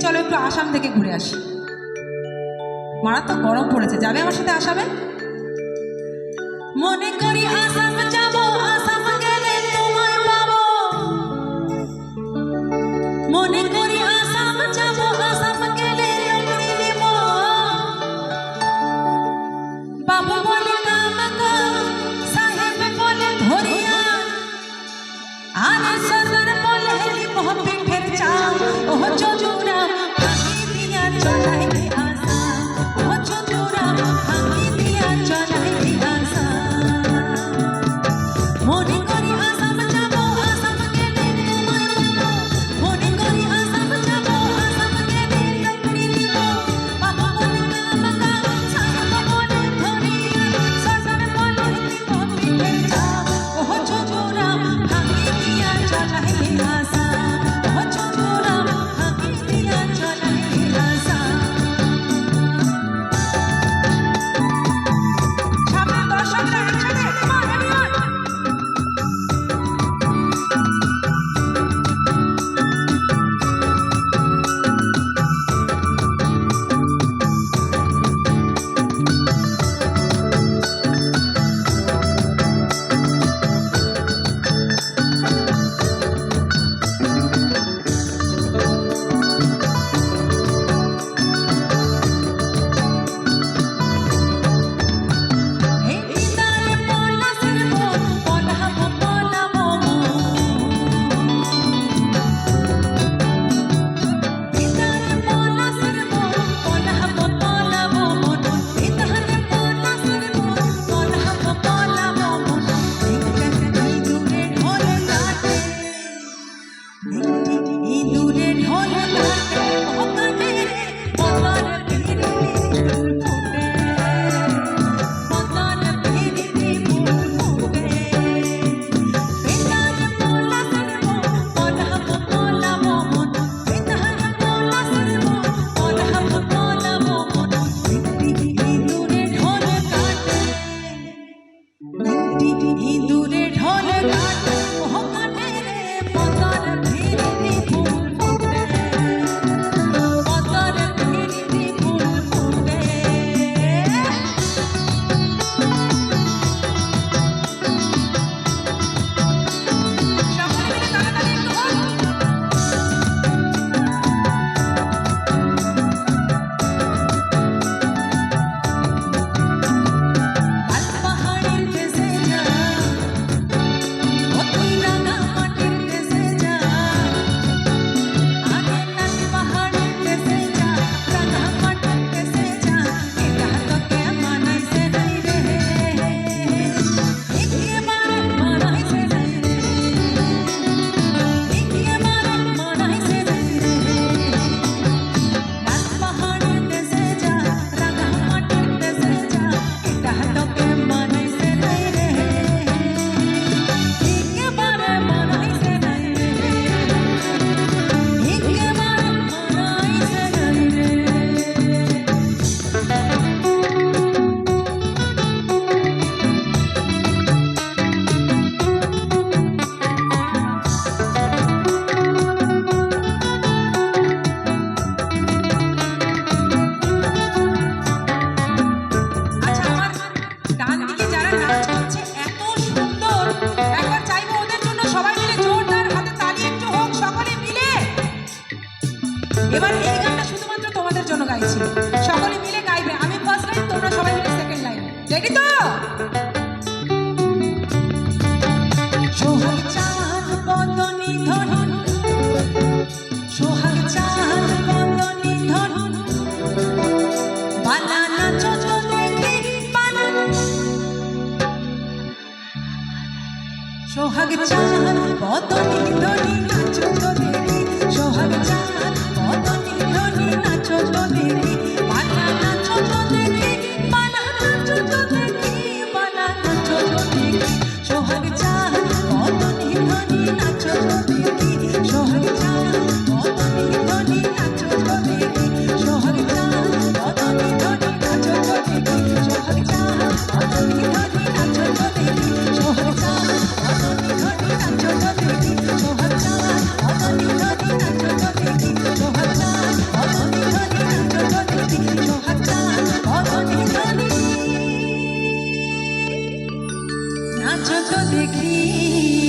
চলো একটু আসাম থেকে ঘুরে আসি। মারাত্মক গরম পড়েছে। যাবে আমার সাথে আসামে? মনে করি আসাম যাব। এবার এই গানটা শুধুমাত্র তোমাদের জন্য গাইছি। সকলে মিলে গাইবে। আমি ফার্স্ট লাইন তোমরা সবাই মিলে সেকেন্ড লাইন রেডি তো? সোহাগ নাচো তো দেখি।